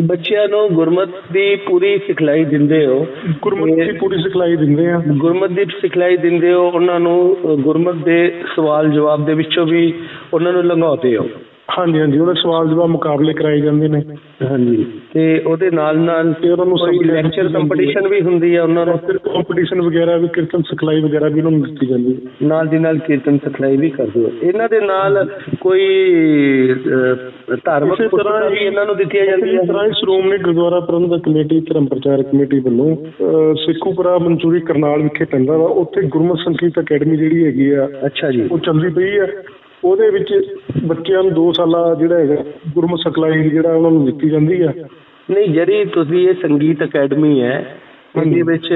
ਬੱਚਿਆਂ ਨੂੰ ਗੁਰਮਤ ਦੀ ਪੂਰੀ ਸਿਖਲਾਈ ਦਿੰਦੇ ਹੋ। ਗੁਰਮਤਿ ਦੀ ਪੂਰੀ ਸਿਖਲਾਈ ਦਿੰਦੇ ਆ। ਗੁਰਮਤ ਦੀ ਸਿਖਲਾਈ ਦਿੰਦੇ ਹੋ ਉਹਨਾਂ ਨੂੰ ਗੁਰਮਤ ਦੇ ਸਵਾਲ ਜਵਾਬ ਦੇ ਵਿੱਚੋਂ ਵੀ ਉਹਨਾਂ ਨੂੰ ਲੰਘਾਉਂਦੇ ਹੋ। ਹਾਂਜੀ ਹਾਂਜੀ ਉਹਦੇ ਸਵਾਲ ਜਵਾਬ ਮੁਕਾਬਲੇ ਕਰਾਏ ਜਾਂਦੇ ਨੇ। ਹਾਂਜੀ। ਤੇ ਉਹਦੇ ਨਾਲ ਨਾਲ ਤੇ ਉਹਨਾਂ ਨੂੰ ਕੋਈ ਸਭ ਲੈਕਚਰ ਕੰਪੀਟੀਸ਼ਨ ਵੀ ਹੁੰਦੀ ਹੈ ਉਹਨਾਂ ਨੂੰ? ਫਿਰ ਕੰਪੀਟੀਸ਼ਨ ਵਗੈਰਾ ਵੀ ਕੀਰਤਨ ਸਿਖਲਾਈ ਵਗੈਰਾ ਵੀ ਉਹਨਾਂ ਨੂੰ ਦਿੱਤੀ ਜਾਂਦੀ ਹੈ। ਨਾਲ ਦੀ ਨਾਲ ਕੀਰਤਨ ਸਿਖਲਾਈ ਵੀ ਕਰਦੇ ਹੋ। ਇਹਨਾਂ ਦੇ ਨਾਲ ਕੋਈ ਧਾਰਮਿਕ ਪੁਸਤਕਾਂ ਵੀ ਇਹਨਾਂ ਨੂੰ ਦਿੱਤੀਆਂ ਇਸੇ ਜਾਂਦੀਆਂ ਤਰ੍ਹਾਂ ਹੀ ਸ਼੍ਰੋਮਣੀ ਗੁਰਦੁਆਰਾ ਪ੍ਰਬੰਧਕ ਕਮੇਟੀ ਧਰਮ ਪ੍ਰਚਾਰ ਕਮੇਟੀ ਵੱਲੋਂ ਸਿੱਖੂਪੁਰਾ ਮਨਸੂਰੀ ਕਰਨਾਲ ਵਿਖੇ ਪੈਂਦਾ ਵਾ। ਉੱਥੇ ਗੁਰਮਤਿ ਸੰਗੀਤ ਅਕੈਡਮੀ ਜਿਹੜੀ ਹੈਗੀ ਆ ਅੱਛਾ ਜੀ। ਉਹ ਚੱਲਦੀ ਪਈ ਆ। ਉਹਦੇ ਵਿੱਚ ਬੱਚਿਆਂ ਨੂੰ 2 ਸਾਲਾ ਜਿਹੜਾ ਹੈਗਾ ਗੁਰਮਤਿ ਸਿਖਲਾਈ ਜਿਹੜਾ ਉਹਨਾਂ ਨੂੰ ਦਿੱਤੀ ਜਾਂਦੀ ਆ। ਨਹੀਂ ਜਿਹੜੀ ਤੁਸੀਂ ਇਹ ਸੰਗੀਤ ਅਕੈਡਮੀ ਹੈ ਇਹਦੇ ਵਿੱਚ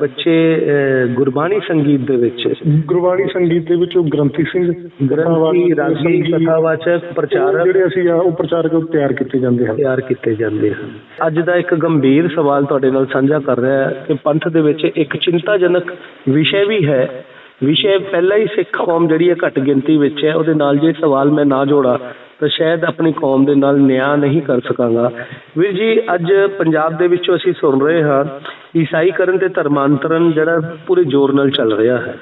ਬੱਚੇ ਗੁਰਬਾਣੀ ਸੰਗੀਤ ਦੇ ਵਿੱਚ। ਗੁਰਬਾਣੀ ਸੰਗੀਤ ਦੇ ਵਿੱਚ ਉਹ ਗ੍ਰੰਥੀ ਸਿੰਘ ਗ੍ਰੰਥੀ ਰਾਗੀ ਕਥਾਵਾਚਕ ਪ੍ਰਚਾਰਕ। ਜਿਹੜੇ ਅਸੀਂ ਆ ਉਹ ਪ੍ਰਚਾਰਕ ਤਿਆਰ ਕੀਤੇ ਜਾਂਦੇ ਹਨ ਤਿਆਰ ਕੀਤੇ ਜਾਂਦੇ ਹਨ ਅੱਜ ਦਾ ਇੱਕ ਗੰਭੀਰ ਸਵਾਲ ਤੁਹਾਡੇ ਨਾਲ ਸਾਂਝਾ ਕਰ ਰਿਹਾ ਕਿ ਪੰਥ ਦੇ ਵਿੱਚ ਇੱਕ ਚਿੰਤਾਜਨਕ ਵਿਸ਼ੇ ਵੀ ਹੈ ਵਿਸ਼ੇ ਪਹਿਲਾਂ ਹੀ ਸਿੱਖ ਕੌਮ ਜਿਹੜੀ ਹੈ ਘੱਟ ਗਿਣਤੀ ਵਿੱਚ ਹੈ ਉਹਦੇ ਨਾਲ ਜੇ ਸਵਾਲ ਮੈਂ ਨਾ ਜੋੜਾ ਤਾਂ ਸ਼ਾਇਦ ਆਪਣੀ ਕੌਮ ਦੇ ਨਾਲ ਨਿਆਂ ਨਹੀਂ ਕਰ ਸਕਾਂਗਾ। ਵੀਰ ਜੀ ਅੱਜ ਪੰਜਾਬ ਦੇ ਵਿੱਚੋਂ ਅਸੀਂ ਸੁਣ ਰਹੇ ਹਾਂ ਈਸਾਈਕਰਨ ਤੇ ਧਰਮਾਂਤਰਨ ਜਿਹੜਾ ਪੂਰੇ ਜ਼ੋਰ ਨਾਲ ਚੱਲ ਰਿਹਾ ਹੈ।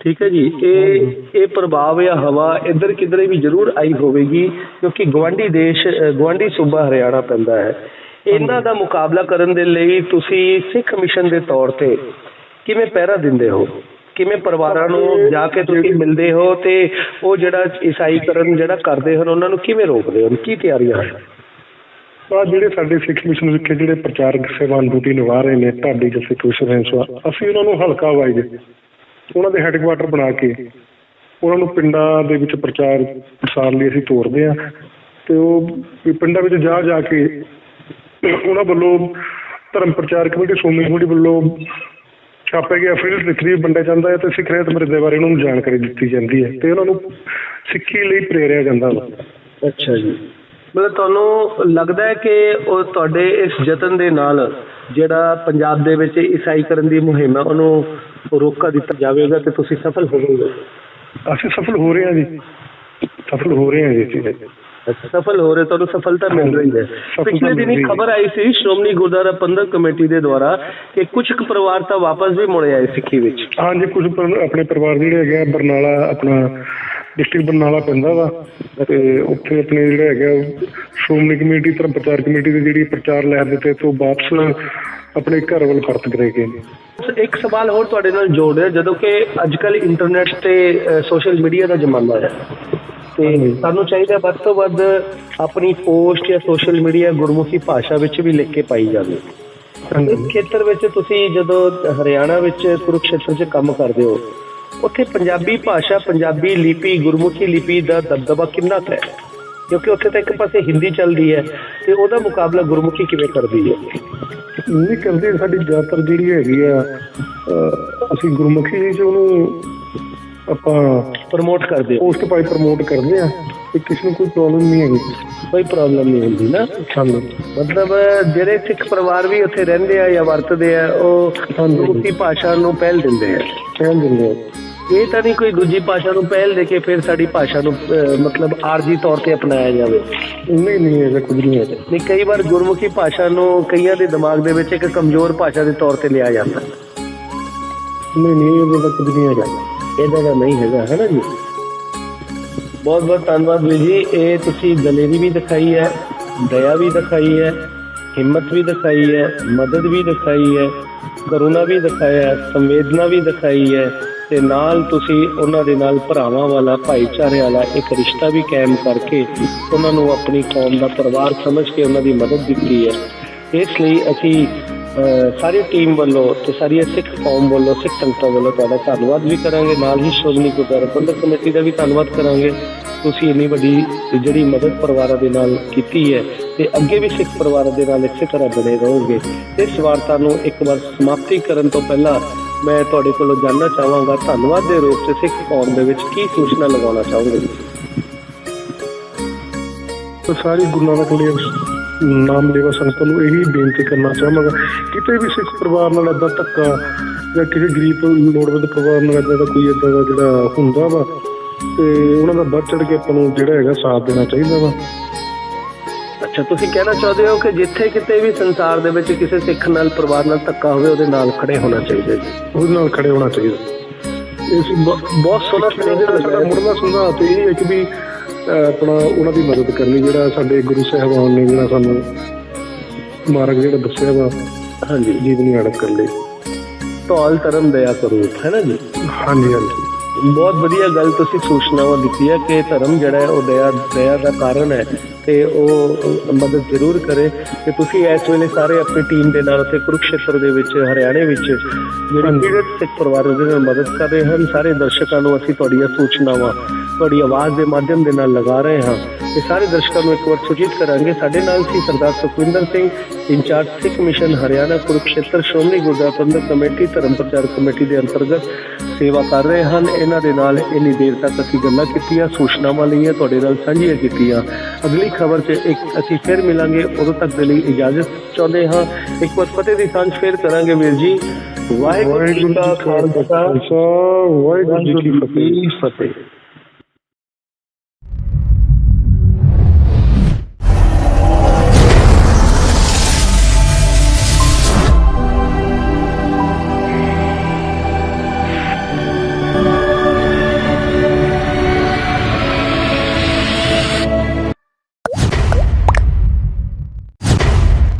ਠੀਕ ਹੈ ਜੀ? ਇਹ ਇਹ ਪ੍ਰਭਾਵ ਜਾਂ ਹਵਾ ਇੱਧਰ ਕਿਧਰੇ ਵੀ ਜ਼ਰੂਰ ਆਈ ਹੋਵੇਗੀ ਕਿਉਂਕਿ ਗਵਾਂਢੀ ਦੇਸ਼ ਅ, ਗਵਾਂਢੀ ਸੂਬਾ ਹਰਿਆਣਾ ਪੈਂਦਾ ਹੈ। ਇਹਨਾਂ ਦਾ ਮੁਕਾਬਲਾ ਕਰਨ ਦੇ ਲਈ ਤੁਸੀਂ ਸਿੱਖ ਮਿਸ਼ਨ ਦੇ ਤੌਰ ਤੇ ਕਿਵੇਂ ਪਹਿਰਾ ਦਿੰਦੇ ਹੋ? ਕਿਵੇਂ ਪਰਿਵਾਰਾਂ ਨੂੰ ਜਾ ਕੇ ਤੁਸੀਂ ਮਿਲਦੇ ਹੋ ਤੇ ਉਹ ਜਿਹੜਾ ਈਸਾਈਕਰਨ ਜਿਹੜਾ ਕਰਦੇ ਹਨ ਉਹਨਾਂ ਨੂੰ ਕਿਵੇਂ ਰੋਕਦੇ ਹੋ? ਕੀ ਤਿਆਰੀਆਂ ਹਨ? ਆ ਜਿਹੜੇ ਸਾਡੇ ਸਿੱਖ ਮਿਸ਼ਨ ਵਿਖੇ ਜਿਹੜੇ ਪ੍ਰਚਾਰਕ ਸੇਵਾਨ ਡਿਊਟੀ ਨਿਭਾ ਰਹੇ ਨੇ ਢਾਡੀ ਜਸੇ ਕ੍ਰਿਸ਼ਨ ਰੈਂਸਵਾ ਅਸੀਂ ਉਹਨਾਂ ਨੂੰ ਹਲਕਾ ਵਾਈਜ ਉਹਨਾਂ ਦੇ ਹੈੱਡਕੁਆਟਰ ਬਣਾ ਕੇ ਉਹਨਾਂ ਨੂੰ ਪਿੰਡਾਂ ਦੇ ਵਿੱਚ ਪ੍ਰਚਾਰ ਪ੍ਰਸਾਰ ਲਈ ਅਸੀਂ ਤੋਰਦੇ ਆ ਤੇ ਉਹ ਪਿੰਡਾਂ ਵਿੱਚ ਜਾ ਜਾ ਕੇ ਉਹਨਾਂ ਵੱਲੋਂ ਧਰਮ ਪ੍ਰਚਾਰ ਕਮੇਟੀ ਸੋਮੀ ਕਮੇਟੀ ਵੱਲੋਂ ਛਾਪੇ ਗਏ ਅਫੀਲ ਲਿਖਰੀ ਵੰਡਿਆ ਜਾਂਦਾ ਹੈ ਤੇ ਸਿੱਖ ਰਹਿਤ ਮਰਦੇ ਬਾਰੇ ਉਹਨਾਂ ਨੂੰ ਜਾਣਕਾਰੀ ਦਿੱਤੀ ਜਾਂਦੀ ਹੈ ਤੇ ਉਹਨਾਂ ਨੂੰ ਸਿੱਖੀ ਲਈ ਪ੍ਰੇਰਿਆ ਜਾਂਦਾ ਵਾ। ਅੱਛਾ ਜੀ। ਮਤਲਬ ਤੁਹਾਨੂੰ ਲੱਗਦਾ ਹੈ ਕਿ ਉਹ ਤੁਹਾਡੇ ਇਸ ਯਤਨ ਦੇ ਨਾਲ ਜਿਹੜਾ ਪੰਜਾਬ ਦੇ ਵਿੱਚ ਈਸਾਈਕਰਨ ਦੀ ਮੁਹਿੰਮ ਹੈ ਉਹਨੂੰ ਰੋਕਾ ਦਿੱਤਾ ਜਾਵੇਗਾ ਤੇ ਤੁਸੀਂ ਸਫਲ ਹੋਵੋਗੇ? ਅਸੀਂ ਸਫਲ ਹੋ ਰਹੇ ਹਾਂ ਜੀ। ਸਫਲ ਹੋ ਰਹੇ ਹਾਂ ਜੀ ਸਫਲ ਹੋ ਰਹੇ ਤੁਹਾਨੂੰ ਸਫਲਤਾ ਮਿਲ ਰਹੀ ਹੈ। ਪਿਛਲੇ ਦਿਨੀ। ਖਬਰ ਆਈ ਸੀ ਸ਼੍ਰੋਮਣੀ ਗੁਰਦੁਆਰਾ ਪ੍ਰਬੰਧਕ ਕਮੇਟੀ ਦੇ ਦੁਆਰਾ ਕਿ ਕੁਝ ਕੁ ਪਰਿਵਾਰ ਤਾਂ ਵਾਪਸ ਵੀ ਮੁੜੇ ਆਏ ਸਿੱਖੀ ਵਿੱਚ। ਹਾਂਜੀ ਕੁਝ ਆਪਣੇ ਪਰਿਵਾਰ ਜਿਹੜੇ ਹੈਗੇ ਆ ਬਰਨਾਲਾ ਆਪਣਾ ਡਿਸਟ੍ਰਿਕਟ ਬਰਨਾਲਾ ਪੈਂਦਾ ਵਾ ਤੇ ਉੱਥੇ ਆਪਣੇ ਜਿਹੜਾ ਹੈਗਾ ਸ਼੍ਰੋਮਣੀ ਕਮੇਟੀ ਧਰਮ ਪ੍ਰਚਾਰ ਕਮੇਟੀ ਦੇ ਜਿਹੜੀ ਪ੍ਰਚਾਰ ਲਹਿਰ ਦਿੱਤੇ ਤੋਂ ਵਾਪਸ ਆਪਣੇ ਘਰ ਵੱਲ ਪਰਤ ਗਏ ਗਏ ਨੇ। ਇੱਕ ਸਵਾਲ ਹੋਰ ਤੁਹਾਡੇ ਨਾਲ ਜੋੜ ਰਿਹਾ ਜਦੋਂ ਕਿ ਅੱਜ ਕੱਲ ਇੰਟਰਨੈਟ ਤੇ ਸੋਸ਼ਲ ਮੀਡੀਆ ਦਾ ਜ਼ਮਾਨਾ ਹੈ ਤੇ ਸਾਨੂੰ ਚਾਹੀਦਾ ਵੱਧ ਤੋਂ ਵੱਧ ਆਪਣੀ ਪੋਸਟ ਜਾਂ ਸੋਸ਼ਲ ਮੀਡੀਆ ਗੁਰਮੁਖੀ ਭਾਸ਼ਾ ਵਿੱਚ ਵੀ ਲਿਖ ਕੇ ਪਾਈ ਜਾਵੇ। ਇਸ ਖੇਤਰ ਵਿੱਚ ਤੁਸੀਂ ਜਦੋਂ ਹਰਿਆਣਾ ਵਿੱਚ ਕੁਰੂਕਸ਼ੇਤਰ 'ਚ ਕੰਮ ਕਰਦੇ ਹੋ ਉੱਥੇ ਪੰਜਾਬੀ ਭਾਸ਼ਾ ਪੰਜਾਬੀ ਲਿਪੀ ਗੁਰਮੁਖੀ ਲਿਪੀ ਦਾ ਦਬਦਬਾ ਕਿੰਨਾ ਹੈ? ਕਿਉਂਕਿ ਉੱਥੇ ਤਾਂ ਇੱਕ ਪਾਸੇ ਹਿੰਦੀ ਚੱਲਦੀ ਹੈ ਤੇ ਉਹਦਾ ਮੁਕਾਬਲਾ ਗੁਰਮੁਖੀ ਕਿਵੇਂ ਕਰਦੀ ਹੈ? ਨਹੀਂ ਕਰਦੇ ਸਾਡੀ ਜ਼ਿਆਦਾਤਰ ਜਿਹੜੀ ਹੈਗੀ ਆ ਅਸੀਂ ਗੁਰਮੁਖੀ ਚ ਉਹਨੂੰ ਆਪਾਂ ਪ੍ਰਮੋਟ ਕਰਦੇ ਹੋ ਪੋਸਟ ਪਾਈ ਪ੍ਰਮੋਟ ਕਰਦੇ ਆ ਤੇ ਕਿਸੇ ਨੂੰ ਕੋਈ ਪ੍ਰੋਬਲਮ ਨਹੀਂ ਹੈਗੀ। ਕੋਈ ਪ੍ਰੋਬਲਮ ਨਹੀਂ ਹੁੰਦੀ ਨਾ। ਸਾਨੂੰ। ਮਤਲਬ ਜਿਹੜੇ ਸਿੱਖ ਪਰਿਵਾਰ ਵੀ ਉੱਥੇ ਰਹਿੰਦੇ ਆ ਜਾਂ ਵਰਤਦੇ ਆ ਉਹ ਗੁਰਮੁਖੀ ਭਾਸ਼ਾ ਨੂੰ ਪਹਿਲ ਦਿੰਦੇ ਆ। ਕਹਿਣ ਦਿੰਦੇ ਆ। ਇਹ ਤਾਂ ਨਹੀਂ ਕੋਈ ਦੂਜੀ ਭਾਸ਼ਾ ਨੂੰ ਪਹਿਲ ਦੇ ਕੇ ਫਿਰ ਸਾਡੀ ਭਾਸ਼ਾ ਨੂੰ ਮਤਲਬ ਆਰਜੀ ਤੌਰ ਤੇ ਅਪਣਾਇਆ ਜਾਵੇ। ਨਹੀਂ ਨਹੀਂ ਐਸਾ ਕੁਝ ਨਹੀਂ ਹੈ ਨਹੀਂ ਕਈ ਵਾਰ ਗੁਰਮੁਖੀ ਭਾਸ਼ਾ ਨੂੰ ਕਈਆਂ ਦੇ ਦਿਮਾਗ ਦੇ ਵਿੱਚ ਇੱਕ ਕਮਜ਼ੋਰ ਭਾਸ਼ਾ ਦੇ ਤੌਰ ਤੇ ਲਿਆ ਜਾਂਦਾ। ਨਹੀਂ ਨਹੀਂ ਇਹ ਤਾਂ ਕੁਝ ਨਹੀਂ ਹੈਗਾ। ਇਹਦਾ ਦਾ ਨਹੀਂ ਹੈਗਾ, ਹੈ ਨਾ ਜੀ? ਬਹੁਤ ਬਹੁਤ ਧੰਨਵਾਦ ਵੀਰ ਜੀ। ਇਹ ਤੁਸੀਂ ਦਲੇਰੀ ਵੀ ਦਿਖਾਈ ਹੈ, ਦਇਆ ਵੀ ਦਿਖਾਈ ਹੈ, ਹਿੰਮਤ ਵੀ ਦਿਖਾਈ ਹੈ, ਮਦਦ ਵੀ ਦਿਖਾਈ ਹੈ, ਕਰੁਣਾ ਵੀ ਦਿਖਾਇਆ ਹੈ, ਸੰਵੇਦਨਾ ਵੀ ਦਿਖਾਈ ਹੈ ਤੇ ਨਾਲ ਤੁਸੀਂ ਉਹਨਾਂ ਦੇ ਨਾਲ ਭਰਾਵਾਂ ਵਾਲਾ, ਭਾਈਚਾਰੇ ਵਾਲਾ ਇੱਕ ਰਿਸ਼ਤਾ ਵੀ ਕਾਇਮ ਕਰਕੇ ਉਹਨਾਂ ਨੂੰ ਆਪਣੀ ਕੌਮ ਦਾ ਪਰਿਵਾਰ ਸਮਝ ਕੇ ਉਹਨਾਂ ਦੀ ਮਦਦ ਦਿੱਤੀ ਹੈ। ਇਸ ਲਈ ਅਸੀਂ ਸਾਰੀ ਟੀਮ ਵੱਲੋਂ ਤੇ ਸਾਰੀ ਸਿੱਖ ਕੌਮ ਵੱਲੋਂ, ਸਿੱਖ ਸੰਗਤਾਂ ਵੱਲੋਂ ਤੁਹਾਡਾ ਧੰਨਵਾਦ ਵੀ ਕਰਾਂਗੇ, ਨਾਲ ਹੀ ਸ਼੍ਰੋਮਣੀ ਗੁਰਦੁਆਰਾ ਪ੍ਰਬੰਧਕ ਕਮੇਟੀ ਦਾ ਵੀ ਧੰਨਵਾਦ ਕਰਾਂਗੇ। ਤੁਸੀਂ ਇੰਨੀ ਵੱਡੀ ਜਿਹੜੀ ਮਦਦ ਪਰਿਵਾਰਾਂ ਦੇ ਨਾਲ ਕੀਤੀ ਹੈ ਤੇ ਅੱਗੇ ਵੀ ਸਿੱਖ ਪਰਿਵਾਰਾਂ ਦੇ ਨਾਲ ਇਸੇ ਤਰ੍ਹਾਂ ਬਣੇ ਰਹੋਗੇ। ਇਸ ਵਾਰਤਾ ਨੂੰ ਇੱਕ ਵਾਰ ਸਮਾਪਤੀ ਕਰਨ ਤੋਂ ਪਹਿਲਾਂ ਮੈਂ ਤੁਹਾਡੇ ਕੋਲੋਂ ਜਾਣਨਾ ਚਾਹਾਂਗਾ, ਧੰਨਵਾਦ ਦੇ ਰੂਪ 'ਚ ਸਿੱਖ ਕੌਮ ਦੇ ਵਿੱਚ ਕੀ ਸੂਚਨਾ ਲਗਾਉਣਾ ਚਾਹੋਗੇ? ਤਾਂ ਸਾਰੀ ਗੁਰੂ ਨਾਨਕ ਦੇਵ ਨਾਮ ਲੇਵਾ ਸੰਗਤਾਂ ਨੂੰ ਇਹੀ ਬੇਨਤੀ ਕਰਨਾ ਚਾਹਾਂਗਾ ਕਿਤੇ ਵੀ ਸਿੱਖ ਪਰਿਵਾਰ ਨਾਲ ਏਦਾਂ ਧੱਕਾ ਜਾਂ ਕਿਸੇ ਗਰੀਬ ਲੋੜਵੰਦ ਪਰਿਵਾਰ ਨਾਲ ਏਦਾਂ ਦਾ ਕੋਈ ਏਦਾਂ ਦਾ ਜਿਹੜਾ ਹੁੰਦਾ ਵਾ ਤੇ ਉਹਨਾਂ ਦਾ ਵੱਧ ਚੜ ਕੇ ਆਪਾਂ ਨੂੰ ਜਿਹੜਾ ਹੈਗਾ ਸਾਥ ਦੇਣਾ ਚਾਹੀਦਾ ਵਾ। ਅੱਛਾ ਤੁਸੀਂ ਕਹਿਣਾ ਚਾਹੁੰਦੇ ਹੋ ਕਿ ਜਿੱਥੇ ਕਿਤੇ ਵੀ ਸੰਸਾਰ ਦੇ ਵਿੱਚ ਕਿਸੇ ਸਿੱਖ ਨਾਲ ਪਰਿਵਾਰ ਨਾਲ ਧੱਕਾ ਹੋਵੇ ਉਹਦੇ ਨਾਲ ਖੜੇ ਹੋਣਾ ਚਾਹੀਦਾ ਜੀ। ਉਹਦੇ ਨਾਲ ਖੜੇ ਹੋਣਾ ਚਾਹੀਦਾ। ਇਸ ਬਹੁਤ ਸੋਹਣਾ ਸਾਡਾ ਮੁੱਢਲਾ ਸੁਝਾਅ ਤੇ ਇਹ ਹੈ ਕਿ ਵੀ ਆਪਣਾ ਉਹਨਾਂ ਦੀ ਮਦਦ ਕਰਨੀ ਜਿਹੜਾ ਸਾਡੇ ਗੁਰੂ ਸਾਹਿਬਾਨ ਨੇ ਜਿਹੜਾ ਸਾਨੂੰ ਮਾਰਗ ਜਿਹੜਾ ਦੱਸਿਆ ਵਾ ਹਾਂਜੀ। ਜੀਵਨੀ ਅੜਕ ਕਰ ਲਈ। ਧੌਲ ਧਰਮ ਦਇਆ ਕਰੂਪ ਹੈ ਨਾ ਜੀ? ਹਾਂਜੀ ਹਾਂਜੀ। ਬਹੁਤ ਵਧੀਆ ਗੱਲ ਤੁਸੀਂ ਸੂਚਨਾਵਾਂ ਦਿੱਤੀ ਹੈ ਕਿ ਧਰਮ ਜਿਹੜਾ ਹੈ ਉਹ ਦਇਆ ਦਇਆ ਦਾ ਕਾਰਨ ਹੈ ਤੇ ਉਹ ਮਦਦ ਜ਼ਰੂਰ ਕਰੇ ਤੇ ਤੁਸੀਂ ਇਸ ਵੇਲੇ ਸਾਰੇ ਆਪਣੀ ਟੀਮ ਦੇ ਨਾਲ ਉੱਥੇ ਕੁਰੂਕਸ਼ੇਤਰ ਦੇ ਵਿੱਚ ਹਰਿਆਣੇ ਵਿੱਚ ਜਿਹੜੇ ਪੀੜਤ ਸਿੱਖ ਪਰਿਵਾਰਾਂ ਦੇ ਨਾਲ ਮਦਦ ਕਰ ਰਹੇ ਹਨ। ਸਾਰੇ ਦਰਸ਼ਕਾਂ ਨੂੰ ਅਸੀਂ ਤੁਹਾਡੀਆਂ ਸੂਚਨਾਵਾਂ ਤੁਹਾਡੀ ਆਵਾਜ਼ ਦੇ ਮਾਧਿਅਮ ਦੇ ਨਾਲ ਲਗਾ ਰਹੇ ਹਾਂ ਤੇ ਸਾਰੇ ਦਰਸ਼ਕਾਂ ਨੂੰ ਇੱਕ ਵਾਰ ਸੂਚਿਤ ਕਰਾਂਗੇ। ਸਾਡੇ ਨਾਲ ਸੀ Sardar Sukhwinder Singh incharge Sikh mission Haryana Kurukshetra Shiromani Gurdwara Prabandhak committee Dharam Prachar committee ਦੇ ਅੰਤਰਗਤ ਸੇਵਾ ਕਰ ਰਹੇ ਹਨ। ਇਹਨਾਂ ਦੇ ਨਾਲ ਇੰਨੀ ਦੇਰ ਤੱਕ ਅਸੀਂ ਗੱਲਾਂ ਕੀਤੀਆਂ ਸੂਚਨਾਵਾਂ ਲਈਆਂ ਤੁਹਾਡੇ ਨਾਲ ਸਾਂਝੀਆਂ ਕੀਤੀਆਂ। ਅਗਲੀ ਖਬਰ 'ਚ ਇੱਕ ਅਸੀਂ ਫਿਰ ਮਿਲਾਂਗੇ ਉਦੋਂ ਤੱਕ ਦੇ ਲਈ ਇਜਾਜ਼ਤ ਚਾਹੁੰਦੇ ਹਾਂ। ਇੱਕ ਵਾਰ ਫਤਿਹ ਦੀ ਸਾਂਝ ਫੇਰ ਕਰਾਂਗੇ ਵੀਰ ਜੀ। ਵਾਹਿਗੁਰੂ ਜੀ ਕਾ ਖਾਲਸਾ। ਵਾਹਿਗੁਰੂ ਜੀ ਕੀ ਫਤਿਹ ਫਤਿਹ।